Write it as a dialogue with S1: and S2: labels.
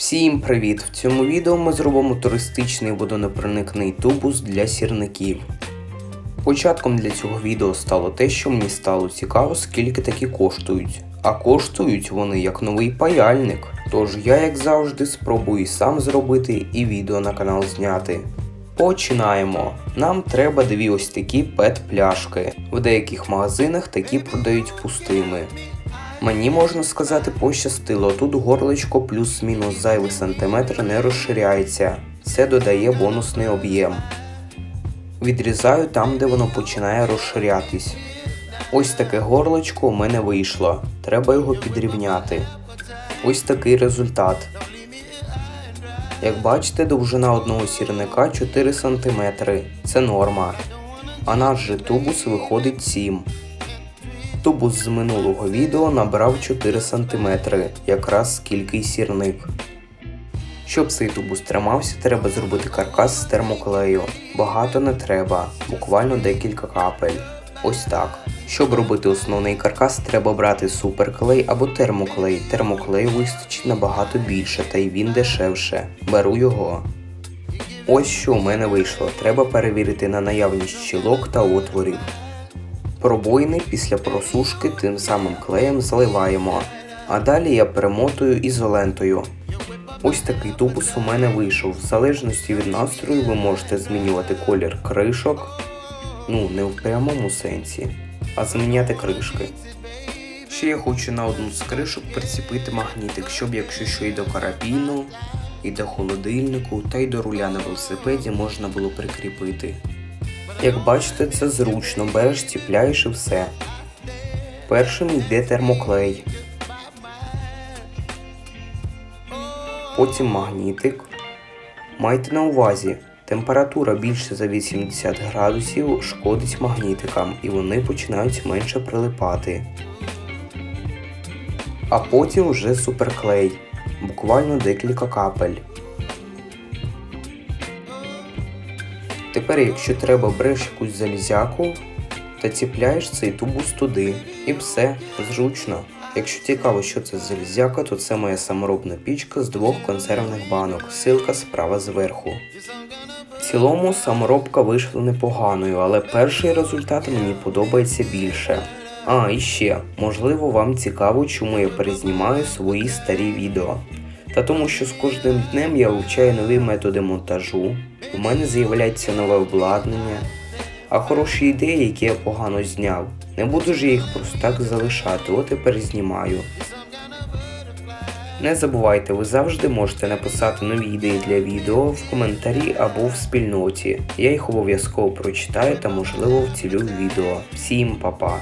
S1: Всім привіт! В цьому відео ми зробимо туристичний водонепроникний тубус для сірників. Початком для цього відео стало те, що мені стало цікаво, скільки такі коштують. А коштують вони як новий паяльник. Тож я, як завжди, спробую сам зробити і відео на канал зняти. Починаємо. Нам треба дві ось такі пет-пляшки. В деяких магазинах такі продають пустими. Мені можна сказати пощастило, тут горлечко плюс-мінус зайвий сантиметр не розширяється. Це додає бонусний об'єм. Відрізаю там, де воно починає розширятись. Ось таке горлечко у мене вийшло. Треба його підрівняти. Ось такий результат. Як бачите, довжина одного сірника 4 см. Це норма. А наш же тубус виходить 7 Тубус з минулого відео набрав 4 см, якраз скільки й сірник. Щоб цей тубус тримався, треба зробити каркас з термоклею. Багато не треба, буквально декілька капель. Ось так. Щоб робити основний каркас, треба брати суперклей або термоклей. Термоклею вистачить набагато більше, та й він дешевше. Беру його. Ось що у мене вийшло. Треба перевірити на наявність щілок та отворів. Пробоїни після просушки тим самим клеєм заливаємо, а далі я перемотую ізолентою. Ось такий тубус у мене вийшов. В залежності від настрою ви можете змінювати колір кришок, ну не в прямому сенсі, а зміняти кришки. Ще я хочу на одну з кришок приціпити магнітик, щоб якщо що і до карабіну, і до холодильнику, та й до руля на велосипеді можна було прикріпити. Як бачите, це зручно, береш, ціпляєш і все. Першим йде термоклей. Потім магнітик. Майте на увазі, температура більше за 80 градусів шкодить магнітикам і вони починають менше прилипати. А потім вже суперклей, буквально декілька капель. Тепер, якщо треба, береш якусь залізяку та ціпляєш цей тубус туди. І все, зручно. Якщо цікаво, що це залізяка, то це моя саморобна пічка з двох консервних банок. Силка справа зверху. В цілому саморобка вийшла непоганою, але перший результат мені подобається більше. А, і ще, можливо, вам цікаво, чому я перезнімаю свої старі відео. Та тому, що з кожним днем я вивчаю нові методи монтажу, у мене з'являється нове обладнання, а хороші ідеї, які я погано зняв, не буду ж я їх просто так залишати, от і перезнімаю. Не забувайте, ви завжди можете написати нові ідеї для відео в коментарі або в спільноті. Я їх обов'язково прочитаю та можливо вцілю відео. Всім па-па!